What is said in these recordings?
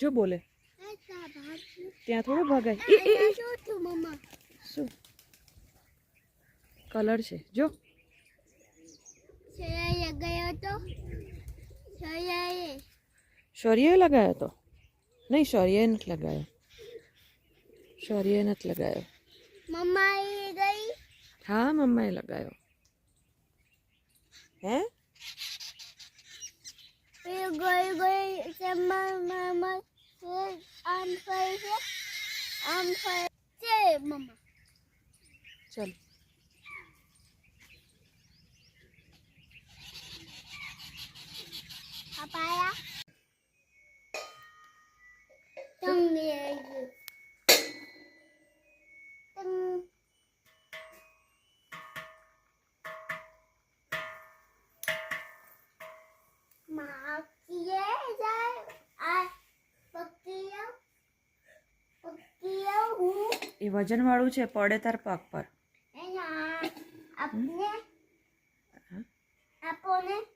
જો બોલે. ત્યાં થોડું ભગાય શું? કલર છે. જો. શૌર્ય લગાયો તો? નહીં શૌર્ય નથી લગાયો. શૌર્ય નથી લગાયો. મમ્મા એ ગઈ હા, મમ્માએ લગાયો. હે? ગઈ ગઈ છે મમ્મા આમ ફરી છે આમ ફરી છે મમ્મા ચાલ પાપાયા તમને તમ માકીએ જાય આ પક્કીયા વજન વાળું છે પડે તાર પગ પર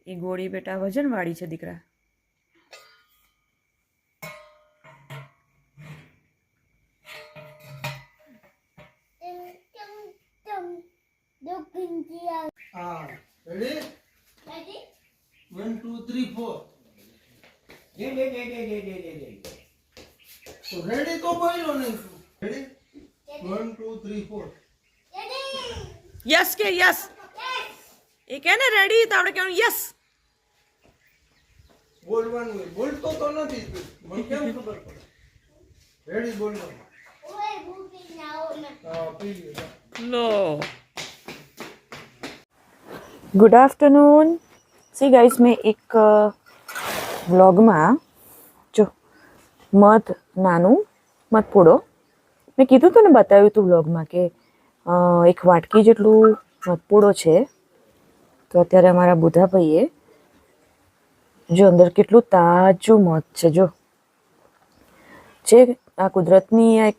એ ગોળી બેટા વજનવાળી છે દીકરા Ready? ready? Ready One, two, three, four. Yeah, yeah, yeah, yeah, yeah, yeah, yeah, yeah. So ready તો બોલ્યો નહીં તું. Ready? One, two, three, four. Ready yes કે યસ એ કે ને રેડી તો આપણે કહેવાનું યસ બોલવાનું હોય. બોલતો તો નથી તું. મને કેમ ખબર પડે રેડી બોલવાનું ઓય ભૂખી નાઓ ને હા પી લ્યો જા. લો ગુડ આફ્ટરનૂન સી ગાઈસ મેં એક વ્લોગમાં જો, મધ નાનું મધપૂડો મેં કીધું હતું ને બતાવ્યું હતું વ્લોગમાં કે એક વાટકી જેટલું મધપૂડો છે. તો અત્યારે અમારા બુધાભાઈએ, જો અંદર કેટલું તાજું મધ છે, જો. જે આ કુદરતની એક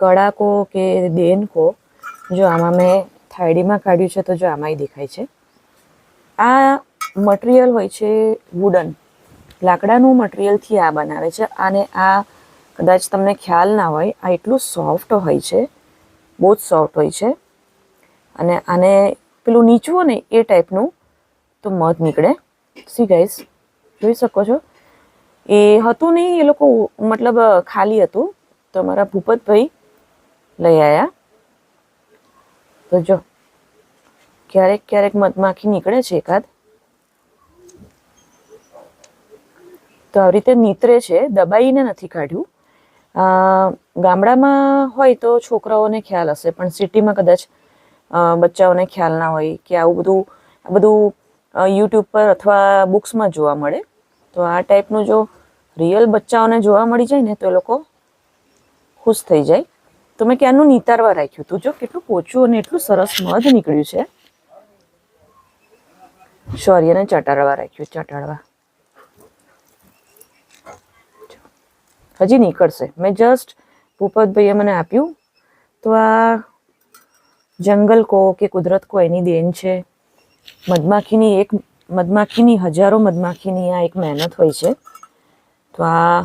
કળા કો કે દેન કો જો આમાં મેં થાળીમાં કાઢ્યું છે, તો જો આમાંય દેખાય છે. આ મટીરિયલ હોય છે વુડન લાકડાનું મટીરિયલથી આ બનાવે છે. અને આ કદાચ તમને ખ્યાલ ના હોય, આ એટલું સોફ્ટ હોય છે, બહુ જ સોફ્ટ હોય છે. અને આને પેલું નીચું ને, એ ટાઈપનું તો મધ નીકળે. સી ગાઈસ જોઈ શકો છો? એ હતું નહીં, એ લોકો મતલબ ખાલી હતું. તો મારા ભૂપતભાઈ લઈ આવ્યા તો જો, ક્યારેક ક્યારેક મધમાખી નીકળે છે એકાદ. તો આવી રીતે નીતરે છે, દબાઈને નથી કાઢ્યું. ગામડામાં હોય તો છોકરાઓને ખ્યાલ હશે, પણ સિટીમાં કદાચ બચ્ચાઓને ખ્યાલ ના હોય કે આવું બધું, આ બધું યુટ્યુબ પર અથવા બુક્સમાં જોવા મળે. તો આ ટાઈપનું જો રિયલ બચ્ચાઓને જોવા મળી જાય ને, તો એ લોકો ખુશ થઈ જાય. તો મેં ક્યાંનું નિતારવા રાખ્યું તું? જો, કેટલું પોચું અને એટલું સરસ મધ નીકળ્યું છે. શૌર્યને ચટાડવા રાખ્યું, ચટાડવા. હજી નીકળશે. મેં જસ્ટ ભૂપતભાઈએ મને આપ્યું. તો આ જંગલ કહો કે કુદરત કહો એની દેન છે. મધમાખીની એક, મધમાખીની હજારો મધમાખીની આ એક મહેનત હોય છે. તો આ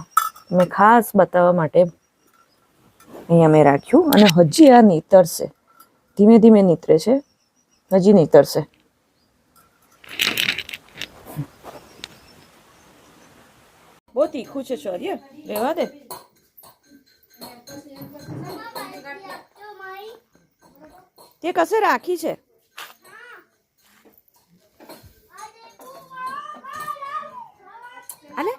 મેં ખાસ બતાવવા માટે અહીંયા મેં રાખ્યું. અને હજી આ નીતરશે. ધીમે ધીમે નીતરે છે. હજી નીતરશે. બહુ તીખું છે સોરી રહેવા દે તે કશે રાખી છે આલે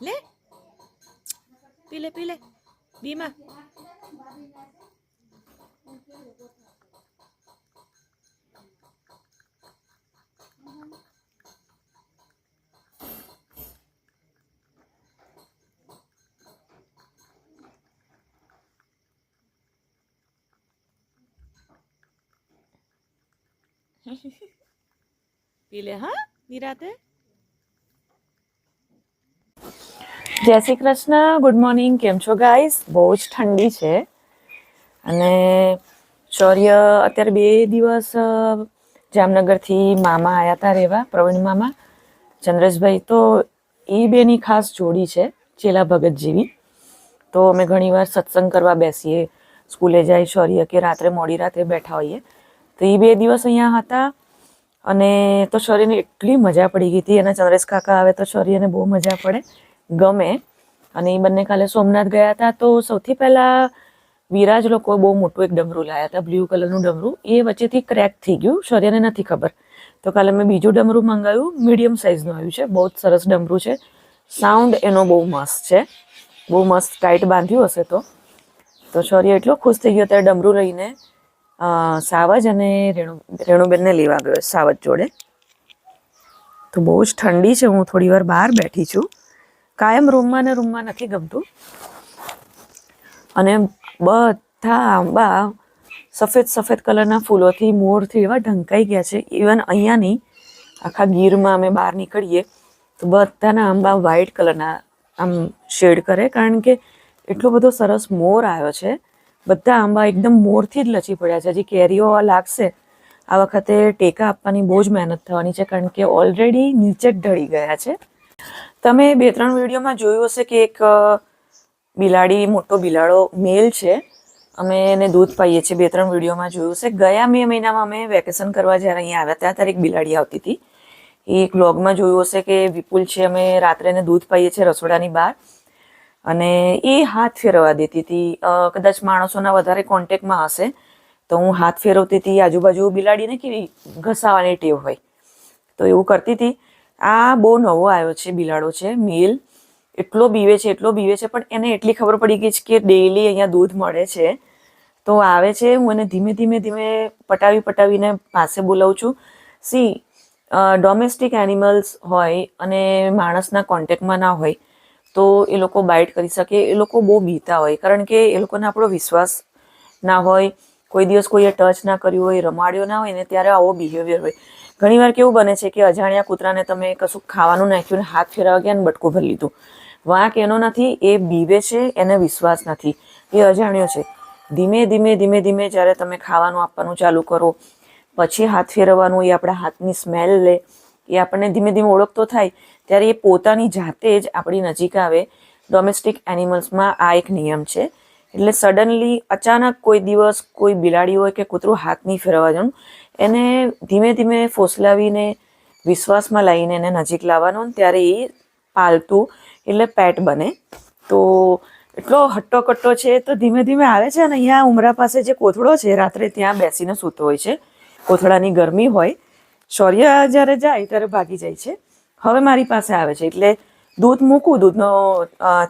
લે પી લે પી લે બીમા પી હા નિરાતે જય શ્રી કૃષ્ણ ગુડ મોર્નિંગ કેમ છો ગાઈસ બહુ જ ઠંડી છે અને શૌર્ય અત્યારે બે દિવસ જામનગરથી મામા આવ્યા હતા રહેવા પ્રવીણ મામા. ચંદ્રેશભાઈ તો એ બેની ખાસ જોડી છે, ચેલા ભગત જેવી. તો અમે ઘણીવાર સત્સંગ કરવા બેસીએ, સ્કૂલે જાય શૌર્ય કે રાત્રે મોડી રાત્રે બેઠા હોઈએ. તો એ બે દિવસ અહીંયા હતા અને તો શૌર્યને એટલી મજા પડી ગઈ હતી. અને ચંદ્રેશ કાકા આવે તો શૌર્યને બહુ મજા પડે, ગમે. અને એ બંને કાલે સોમનાથ ગયા હતા તો સૌથી પહેલાં વિરાજ લોકો બહુ મોટું એક ડમરું લાયા હતા, બ્લુ કલરનું ડમરું. એ વચ્ચેથી ક્રેક થઈ ગયું શૌર્યને નથી ખબર. તો કાલે મેં બીજું ડમરું મંગાવ્યું, મીડિયમ સાઇઝનું આવ્યું છે, બહુ સરસ ડમરું છે. સાઉન્ડ એનો બહુ મસ્ત છે, બહુ મસ્ત ટાઈટ બાંધ્યું હશે તો. તો શૌર્ય એટલો ખુશ થઈ ગયો ત્યારે ડમરું લઈને સાવજ અને રેણુ, રેણુબેનને લેવા ગયો સાવજ જોડે. તો બહુ જ ઠંડી છે, હું થોડી વાર બહાર બેઠી છું. કાયમ રૂમમાં ને રૂમમાં નથી ગમતું. અને બધા આંબા સફેદ સફેદ કલરના ફૂલોથી, મોરથી એવા ઢંકાઈ ગયા છે. ઇવન અહીંયા નહીં, આખા ગીરમાં અમે બહાર નીકળીએ, તો બધાના આંબા વ્હાઈટ કલરના આમ શેડ કરે. કારણ કે એટલો બધો સરસ મોર આવ્યો છે. બધા આંબા એકદમ મોરથી જ લચી પડ્યા છે. હજી કેરીઓ લાગશે, આ વખતે ટેકા આપવાની બહુ જ મહેનત થવાની છે, કારણ કે ઓલરેડી નીચે જ ઢળી ગયા છે. તમે બે ત્રણ વિડીયોમાં જોયું હશે કે એક બિલાડી, મોટો બિલાડો મેલ છે. અમે એને દૂધ પાઈએ છીએ, બે ત્રણ વિડીયોમાં જોયું છે ગયા મે મહિનામાં અમે વેકેશન કરવા જ્યારે અહીંયા આવ્યા ત્યાં ત્યારે એક બિલાડી આવતી હતી. એ એક વ્લોગમાં જોયું હશે કે વિપુલ છે, અમે રાત્રે દૂધ પાઈએ છીએ રસોડાની બહાર. અને એ હાથ ફેરવવા દેતી હતી. કદાચ માણસોના વધારે કોન્ટેક્ટમાં હશે, તો હું હાથ ફેરવતી હતી. આજુબાજુ બિલાડીને કેવી ઘસાવાની ટેવ હોય. તો એવું કરતી હતી. આ બહુ નવો આવ્યો છે, બિલાડો છે, મિલ. એટલો બીવે છે, એટલો બીવે છે, પણ એને એટલી ખબર પડી ગઈ છે કે ડેઈલી અહીંયા દૂધ મળે છે. તો આવે છે, હું એને ધીમે ધીમે ધીમે પટાવી પટાવીને પાસે બોલાવું છું. સી ડોમેસ્ટિક એનિમલ્સ હોય અને માણસના કોન્ટેક્ટમાં ના હોય તો એ લોકો બાઇટ કરી શકે, એ લોકો બહુ બીતા હોય. કારણ કે એ લોકોને આપણો વિશ્વાસ ના હોય, કોઈ દિવસ કોઈએ ટચ ના કર્યું હોય, રમાડ્યો ના હોય ને ત્યારે આવો બિહેવિયર હોય. ઘણીવાર કેવું બને છે કે અજાણ્યા કૂતરાને તમે કશું ખાવાનું નાખ્યું ને હાથ ફેરવા ગયા ને બટકું ભરી લીધું. વાંક એનો નથી, એ બીવે છે, એને વિશ્વાસ નથી. એ અજાણ્યો છે. ધીમે ધીમે ધીમે ધીમે જ્યારે તમે ખાવાનું આપવાનું ચાલુ કરો, પછી હાથ ફેરવવાનું, એ આપણા હાથની સ્મેલ લે એ આપણને ધીમે ધીમે ઓળખતો થાય, ત્યારે એ પોતાની જાતે જ આપણી નજીક આવે. ડોમેસ્ટિક એનિમલ્સમાં આ એક નિયમ છે. એટલે સડનલી અચાનક કોઈ દિવસ કોઈ બિલાડી હોય કે કૂતરું હાથ નહીં ફેરવવા જવાનું, એને ધીમે ધીમે ફોસલાવીને, વિશ્વાસમાં લાવીને એને નજીક લાવવાનો ત્યારે એ પાલતું એટલે પેટ બને. તો એટલો હટ્ટો કટ્ટો છે તો ધીમે ધીમે આવે છે અને અહીંયા ઉમરા પાસે જે કોથળો છે, રાત્રે ત્યાં બેસીને સૂતો હોય છે. કોથળાની ગરમી હોય શૌર્ય જ્યારે જાય ત્યારે ભાગી જાય છે. હવે મારી પાસે આવે છે, એટલે દૂધ મૂકું, દૂધનો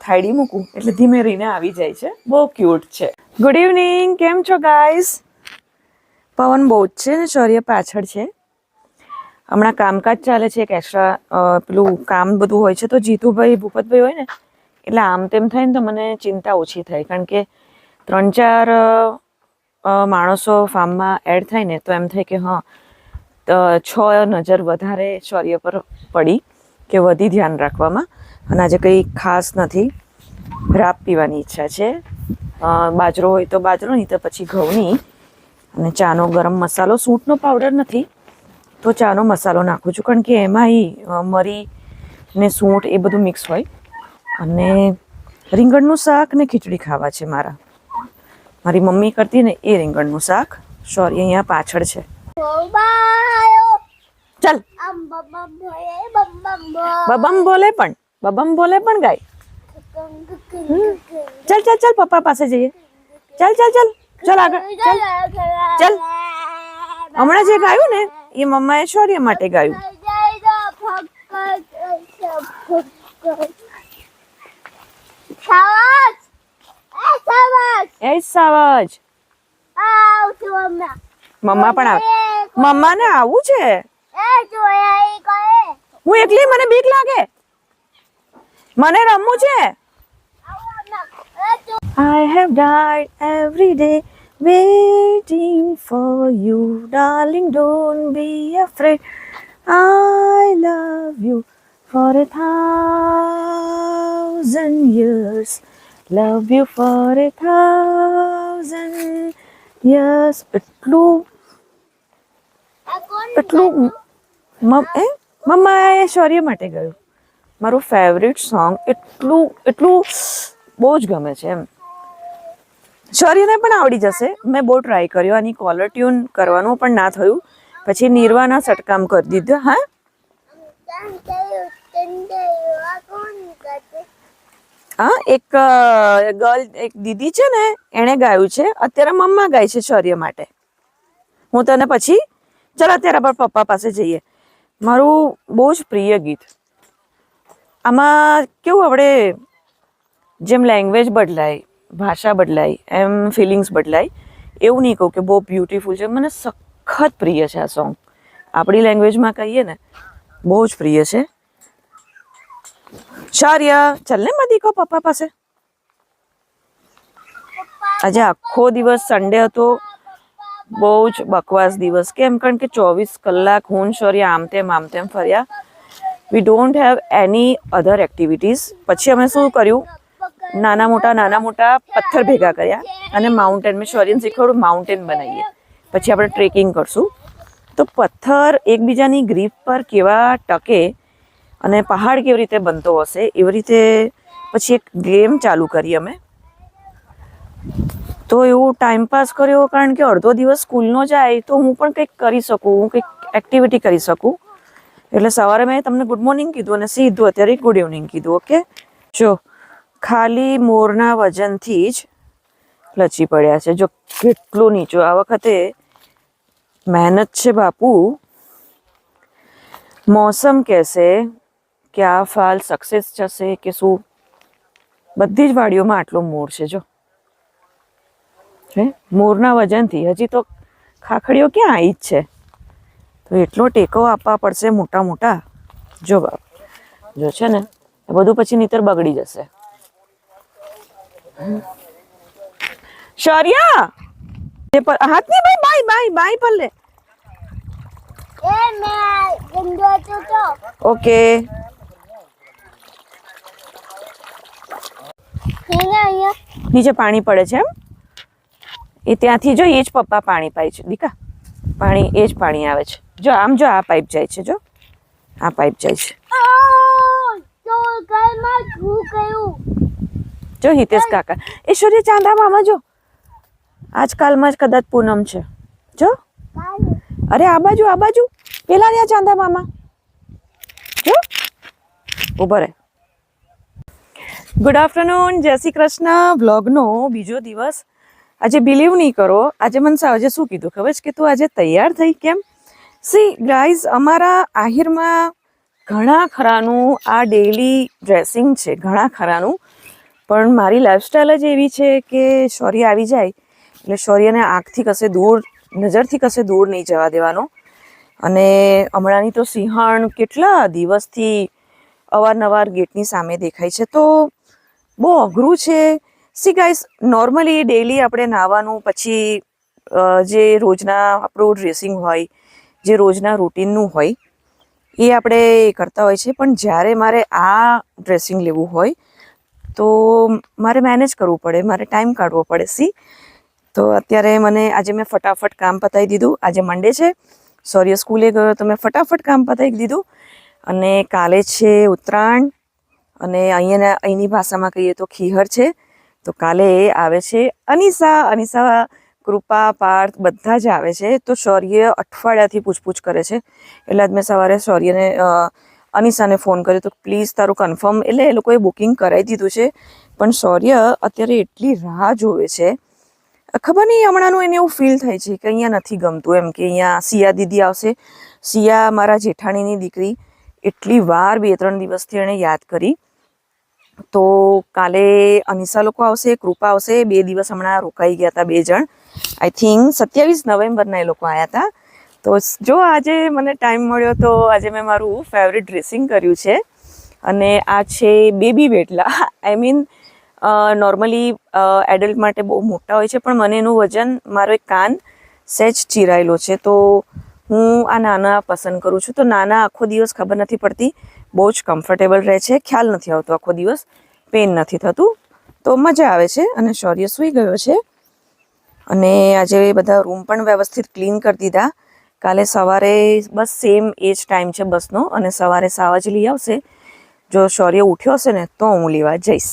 થાળી મૂકું, એટલે ધીમે રહીને આવી જાય છે. બહુ ક્યુટ છે. ગુડ ઇવનિંગ કેમ છો ગાઈસ પવન બહુ જ છે ને, શૌર્ય પાછળ છે. હમણાં કામકાજ ચાલે છે, એક એક્સ્ટ્રા પેલું કામ બધું હોય છે, તો જીતુભાઈ, ભૂપતભાઈ હોય ને, એટલે આમ તેમ થાય ને, તો મને ચિંતા ઓછી થાય, કારણ કે ત્રણ ચાર માણસો ફાર્મમાં એડ થાય ને, તો એમ થાય કે, હા છ નજર વધારે શૌર્ય પર પડી કે વધી ધ્યાન રાખવામાં. અને આજે કંઈ ખાસ નથી. રાબ પીવાની ઈચ્છા છે. બાજરો હોય તો બાજરો નહીં તો પછી ઘઉંની. અને ચાનો ગરમ મસાલો સૂંટનો પાવડર નથી. તો ચાનો મસાલો નાખું છું. કારણ કે એમાં ઈ અ, મરી ને સૂંઠ એ બધું મિક્સ હોય. અને રીંગણનું શાક ને ખીચડી ખાવા છે મારા. મારી મમ્મી કરતી ને એ રીંગણનું શાક. સોરી અહીંયા પાછળ છે. બાયો ચાલ આમ બમ ભોય બમ બમ ભો બબમ બોલે પણ બબમ બોલે પણ ગાય ચાલ ચાલ ચાલ પપ્પા પાસે જઈએ ચાલ ચાલ ચાલ ચાલ આગળ ચાલ ચાલ. હમણાં જે ગાયું ને એ મમ્માએ શૌર્ય માટે ગાયું સાવજ એ સાવજ એ સાવજ આવ તું હમણાં મમ્મા પણ આવે મમ્માને આવું છે હું એકલી મને બીક લાગે મને રમવું છે I have died every day waiting for you, darling. Don't be afraid. I love you for a thousand years. Love you for a thousand years. એટલું એટલું એ મમ્મા એ શૌર્ય માટે ગયું. મારું ફેવરિટ સોંગ એટલું એટલું બહુ જ ગમે છે એમ. શૌર્યને પણ આવડી જશે. મેં બહુ ટ્રાય કર્યો. આની કોલર ટ્યુન કરવાનું પણ ના થયું. પછી નિર્વાના સટકામ કરી દીધું, હા? હા, એક ગર્લ એક દીદી છે ને, એણે ગાયું છે. અત્યારે મમ્મા ગાય છે શૌર્ય માટે. હું તને પછી ચાલ અત્યારે આપણે પપ્પા પાસે જઈએ. મારું બહુ જ પ્રિય ગીત. આમાં કેવું આપણે જેમ લેંગ્વેજ બદલાય, ભાષા બદલાય, એમ ફિલિંગ્સ બદલાય, એવું નહીં કહું કે બહુ બ્યુટીફુલ છે. મને સખત પ્રિય છે આ સોંગ આપણી લેંગ્વેજમાં કહીએ ને, બહુ જ પ્રિય છે. શૌર્ય, ચાલ ને મારી કહો પપ્પા પાસે. આજે આખો દિવસ સન્ડે હતો. બહુ જ બકવાસ દિવસ. કેમ? કારણ કે ચોવીસ કલાક હું ને આમ તેમ આમ તેમ ફર્યા. We don't have any other activities પછી અમે શું કર્યું? નાના મોટા નાના મોટા પથ્થર ભેગા કર્યા અને માઉન્ટેન મેં શૌર્યને શીખવાડું માઉન્ટેન બનાવીએ. પછી આપણે ટ્રેકિંગ કરશું. તો પથ્થર એકબીજાની ગ્રીપ પર કેવા ટકે અને પહાડ કેવી રીતે બનતો હશે, એવી રીતે પછી એક ગેમ ચાલુ કરી અમે. તો એવું ટાઈમ પાસ કર્યો કારણ કે અડધો દિવસ સ્કૂલનો જાય તો હું પણ કંઈક કરી શકું, હું કંઈક એક્ટિવિટી કરી શકું. એટલે સવારે મેં તમને ગુડ મોર્નિંગ કીધું અને સીધું અત્યારે ગુડ ઇવનિંગ કીધું ઓકે જો, ખાલી મોરના વજનથી જ લચી પડ્યા છે. જો, કેટલું નીચું. આ વખતે મહેનત છે બાપુ. મોસમ કહેશે કે આ ફાલ સક્સેસ જશે કે શું? બધી જ વાડીઓમાં આટલો મોર છે, જો. છે. મોરના વજનથી. હજી તો ખાખડીઓ ક્યાં આવી જ છે? તો એટલો ટેકો આપવા પડશે મોટા મોટા. જો બાપ. જો છે ને એ બધું પછી નીતર બગડી જશે. શૌર્ય! પર હાથ નહીં ભાઈ બાય બાય બાય પર લે. ઓકે. નીચે પાણી પડે છે એમ? એ ત્યાંથી જો એ જ પપ્પા પાણી પાય છે. દીકા, પાણી, એ જ પાણી આવે છે. જો આમ જો આ પાઇપ જાય છે, જો. આ પાઇપ જાય છે. જો હિતેશ કાકા, એ સૂર્ય ચાંદા મામા જો. આજકાલમાં જ કદાચ પૂનમ છે. જો. અરે, આ બાજુ આ બાજુ. પેલા રહ્યા ચાંદા મામા જો. ઊભો રહે. ગુડ આફ્ટરનૂન જય શ્રી કૃષ્ણ. વ્લોગનો બીજો દિવસ આજે બિલીવ નહીં કરો. આજે મને સાવજે શું કીધું? ખબર છે કે તું આજે તૈયાર થઈ કેમ? સી ગાઈઝ અમારા આહિરમાં ઘણા ખરાનું આ ડેઈલી ડ્રેસિંગ છે. ઘણા ખરાનું. પણ મારી લાઈફસ્ટાઈલ જ એવી છે કે શૌર્ય આવી જાય. એટલે શૌર્યને આંખથી કશે દૂર, નજરથી કશે દૂર નહીં જવા દેવાનો. અને હમણાંની તો સિંહણ કેટલા દિવસથી અવારનવાર ગેટની સામે દેખાય છે. તો બહુ અઘરું છે. સી ગાઈસ નોર્મલી ડેલી આપણે નાહવાનું પછી જે રોજના આપણું ડ્રેસિંગ હોય, જે રોજના રૂટીનનું હોય, એ આપણે કરતા હોય છે. પણ જ્યારે મારે આ ડ્રેસિંગ લેવું હોય, તો મારે મેનેજ કરવું પડે, મારે ટાઈમ કાઢવો પડે. સી તો અત્યારે મને આજે મેં ફટાફટ કામ પતાવી દીધું. આજે મંડે છે. સોરી સ્કૂલે ગયો, તો મેં ફટાફટ કામ પતાવી દીધું. અને કાલે છે ઉત્તરાયણ. અને અહીંયાના અહીંની ભાષામાં કહીએ તો ખીહર છે. તો કાલે આવે છે. અનિસા અનિસા કૃપા, પાર્થ બધા જ આવે છે. તો શૌર્ય અઠવાડિયાથી પૂછપૂછ કરે છે. એટલે આજ મેં સવારે શૌર્યને અનિસાને ફોન કર્યો તો પ્લીઝ તારું કન્ફર્મ એટલે એ લોકોએ બુકિંગ કરાવી દીધું છે. પણ શૌર્ય અત્યારે એટલી રાહ જોવે છે. ખબર નહીં હમણાંનું એને એવું ફીલ થાય છે કે અહીંયા નથી ગમતું એમ કે અહીંયા સિયા દીદી આવશે. સિયા મારા જેઠાણીની દીકરી. એટલી વાર બે ત્રણ દિવસથી એણે યાદ કરી. તો કાલે અનિસા લોકો આવશે, કૃપા આવશે. બે દિવસ હમણાં રોકાઈ ગયા હતા બે જણ. આઈ થિંક સત્યાવીસ નવેમ્બરના એ લોકો આવ્યા હતા. તો જો આજે મને ટાઈમ મળ્યો તો આજે મેં મારું ફેવરિટ ડ્રેસિંગ કર્યું છે. અને આ છે બેબી વેટલા. આઈ મીન નોર્મલી એડલ્ટ માટે બહુ મોટા હોય છે, પણ મને એનું વજન, મારો એક કાન સહેજ ચીરાયેલો છે. તો હું આ નાના પસંદ કરું છું. તો નાના આખો દિવસ ખબર નથી પડતી. બહુ જ કમ્ફર્ટેબલ રહે છે. ખ્યાલ નથી આવતો આખો દિવસ. પેન નથી થતું. તો મજા આવે છે અને શૌર્ય સૂઈ ગયો છે. અને આજે બધા રૂમ પણ વ્યવસ્થિત ક્લીન કરી દીધા. કાલે સવારે બસ સેમ એ જ ટાઈમ છે બસનો અને સવારે સાવાજ લઈ આવશે. જો શૌર્ય ઉઠ્યો હશે ને તો હું લેવા જઈશ.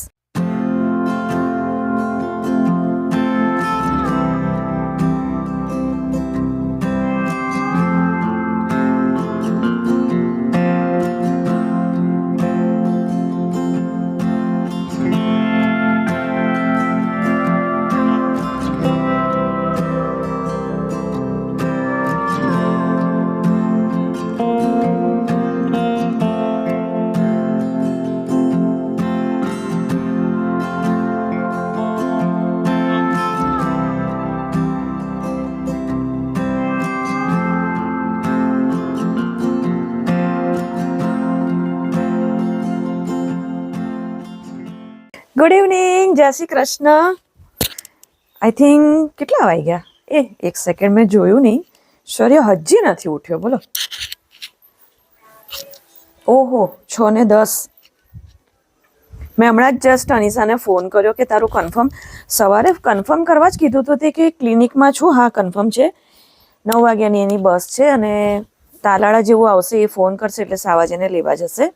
ગુડ ઇવનિંગ જય શ્રી કૃષ્ણ. આઈ થિંક કેટલા વાગ્યા? એ, એક સેકન્ડ મેં જોયું નહીં. સૂર્ય હજી નથી ઉઠ્યો. બોલો. ઓહો, છ ને દસ. મેં હમણાં જ જસ્ટ અનિશાને ફોન કર્યો કે તારું કન્ફર્મ સવારે કન્ફર્મ કરવા જ કીધું હતું તે કે ક્લિનિકમાં છું. હા કન્ફર્મ છે. નવ વાગ્યાની એની બસ છે અને તાલાળા જેવું આવશે એ ફોન કરશે એટલે સાવાજીને લેવા જશે.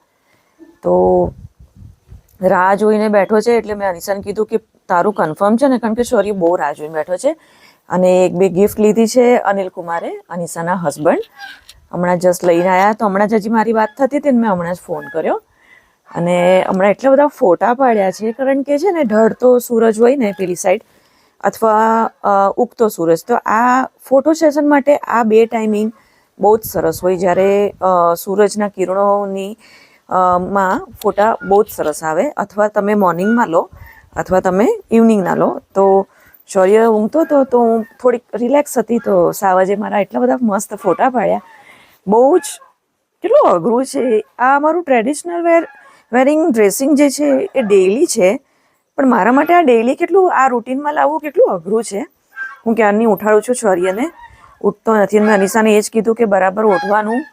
તો રાહ જોઈને બેઠો છે એટલે મેં અનિશાને કીધું કે તારું કન્ફર્મ છે ને? કારણ કે શૌર્ય બહુ રાહ જોઈને બેઠો છે. અને એક બે ગિફ્ટ લીધી છે અનિલ કુમારે, અનિશાના હસબન્ડ હમણાં જસ્ટ લઈને આવ્યા તો હમણાં જ હજી મારી વાત થતી હતી ને મેં હમણાં જ ફોન કર્યો. અને હમણાં એટલા બધા ફોટા પાડ્યા છે. કારણ કે છે ને ઢળતો સૂરજ હોય ને પેલી સાઈડ અથવા ઉગતો સૂરજ. તો આ ફોટો સેશન માટે આ બે ટાઈમિંગ બહુ જ સરસ હોય. જ્યારે સૂરજના કિરણોની માં ફોટા બહુ જ સરસ આવે. અથવા તમે મોર્નિંગમાં લો, અથવા તમે ઇવનિંગના લો. તો શૌર્ય ઊંઘતો હતો તો હું થોડીક રિલેક્સ હતી તો સાવજે મારા એટલા બધા મસ્ત ફોટા પાડ્યા. બહુ જ કેટલું અઘરું છે. આ અમારું ટ્રેડિશનલ વેર વેરિંગ ડ્રેસિંગ જે છે એ ડેઈલી છે. પણ મારા માટે આ ડેઈલી કેટલું, આ રૂટીનમાં લાવવું કેટલું અઘરું છે. હું ક્યારની ઉઠાડું છું શૌર્યને? ઉઠતો નથી. મેં અનિશાને એ જ કીધું કે બરાબર ઓઢવાનું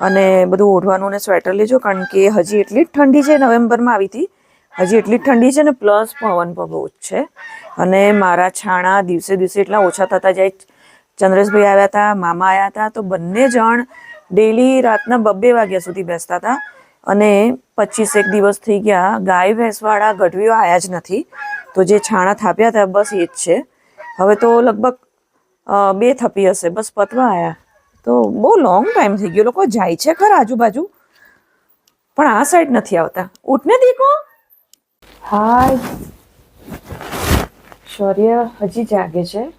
અને બધું ઓઢવાનું ને સ્વેટર લેજો, કારણ કે હજી એટલી ઠંડી છે, નવેમ્બરમાં આવી હતી. હજી એટલી ઠંડી છે ને પ્લસ પવન પણ બહુ જ છે. અને મારા છાણા દિવસે દિવસે એટલા ઓછા થતા જાય. ચંદ્રેશભાઈ આવ્યા હતા, મામા આવ્યા હતા, તો બંને જણ ડેલી રાતના બબ્બે વાગ્યા સુધી બેસતા હતા. અને પચીસ એક દિવસ થઈ ગયા, ગાય ભેંસવાળા ગઢવીઓ આવ્યા જ નથી. તો જે છાણા થાપ્યા હતા, બસ એ જ છે. હવે તો લગભગ બે થપી હશે, બસ પતવા આવ્યા તો બહુ લોંગ ટાઈમ થઈ ગયો. લોકો જાય છે ખરા આજુબાજુ. પણ આ સાઈડ નથી આવતા. ઉઠને દીકો હાય. શૌર્ય હજી જાગે છે.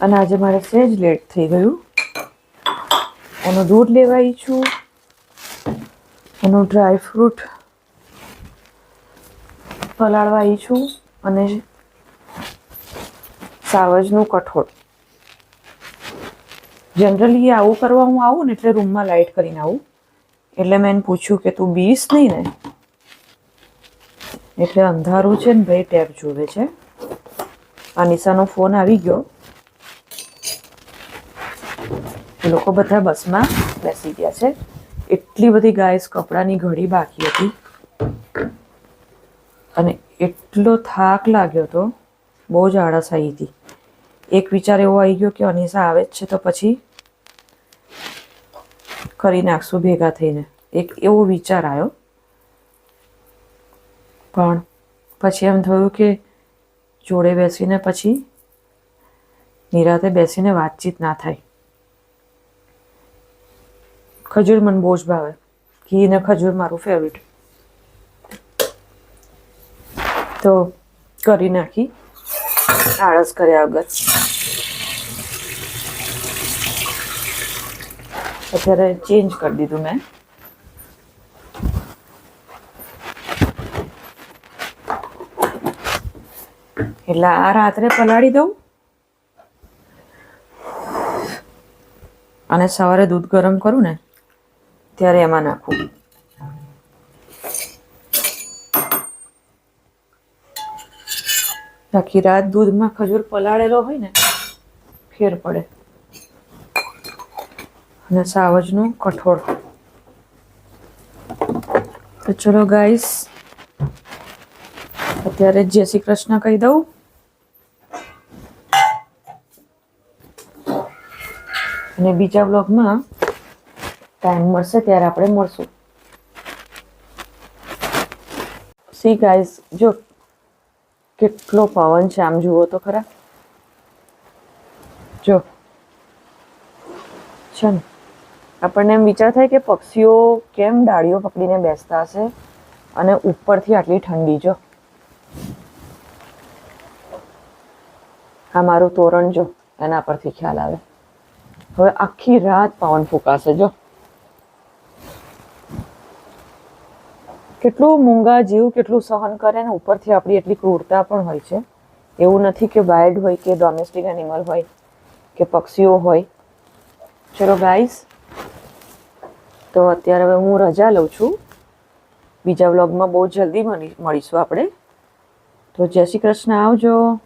અને આજે મારે સહેજ લેટ થઈ ગયું. એનું દૂધ લેવા છું. એનું ડ્રાય ફ્રૂટ પલાળવા છું. અને સાવજનું કઠોળ. જનરલી આવું કરવા હું આવું ને એટલે રૂમમાં લાઇટ કરીને આવું. એટલે મેં એને પૂછ્યું કે તું બીસ નહીં ને? એટલે અંધારું છે ને ભાઈ ટેપ જોવે છે. અનિશાનો ફોન આવી ગયો. એ લોકો બધા બસમાં બેસી ગયા છે. એટલી બધી ગાયસ કપડાની ઘડી બાકી હતી. અને એટલો થાક લાગ્યો હતો બહુ જ આળસ આવી હતી. એક વિચાર એવો આવી ગયો કે અનિશા આવે જ છે તો પછી કરી નાખશું ભેગા થઈને. એક એવો વિચાર આવ્યો પણ પછી એમ થયું કે જોડે બેસીને પછી નિરાતે બેસીને વાતચીત ના થાય. ખજૂર મને બહુ જ ભાવે. ઘી ને ખજૂર મારું ફેવરિટ તો કરી નાખી. આળસ કર્યા વગર. અત્યારે ચેન્જ કરી દીધું મેં. એટલે આ રાત્રે પલાળી દઉં. અને સવારે દૂધ ગરમ કરું ને, ત્યારે એમાં નાખું. આખી રાત દૂધમાં ખજૂર પલાળેલો હોય ને, ફેર પડે. ને સાવજનું કઠોળ. તો ચલો ગાઈસ અત્યારે જય શ્રી કૃષ્ણ કહી દઉં. અને બીજા બ્લોગમાં ટાઈમ મળશે ત્યારે આપણે મળશું. સી ગાઈસ જો કેટલો પવન છે આમ જુઓ તો ખરા. જો, છે ને? આપણને એમ વિચાર થાય કે પક્ષીઓ કેમ ડાળીઓ પકડીને બેસતા હશે અને ઉપરથી આટલી ઠંડી, જો. આ મારું તોરણ, જો. એના પરથી ખ્યાલ આવે. હવે આખી રાત પવન ફૂંકાશે, જો. કેટલું મૂંગા જીવ, કેટલું સહન કરે ને ઉપરથી આપણી એટલી ક્રૂરતા પણ હોય છે. એવું નથી કે વાઇલ્ડ હોય, કે ડોમેસ્ટિક એનિમલ હોય, કે પક્ષીઓ હોય. ચલો ગાઈસ તો અત્યારે હવે હું રજા લઉં છું. બીજા વ્લોગમાં બહુ જલ્દી મળી મળીશું આપણે. તો જય શ્રી કૃષ્ણ, આવજો.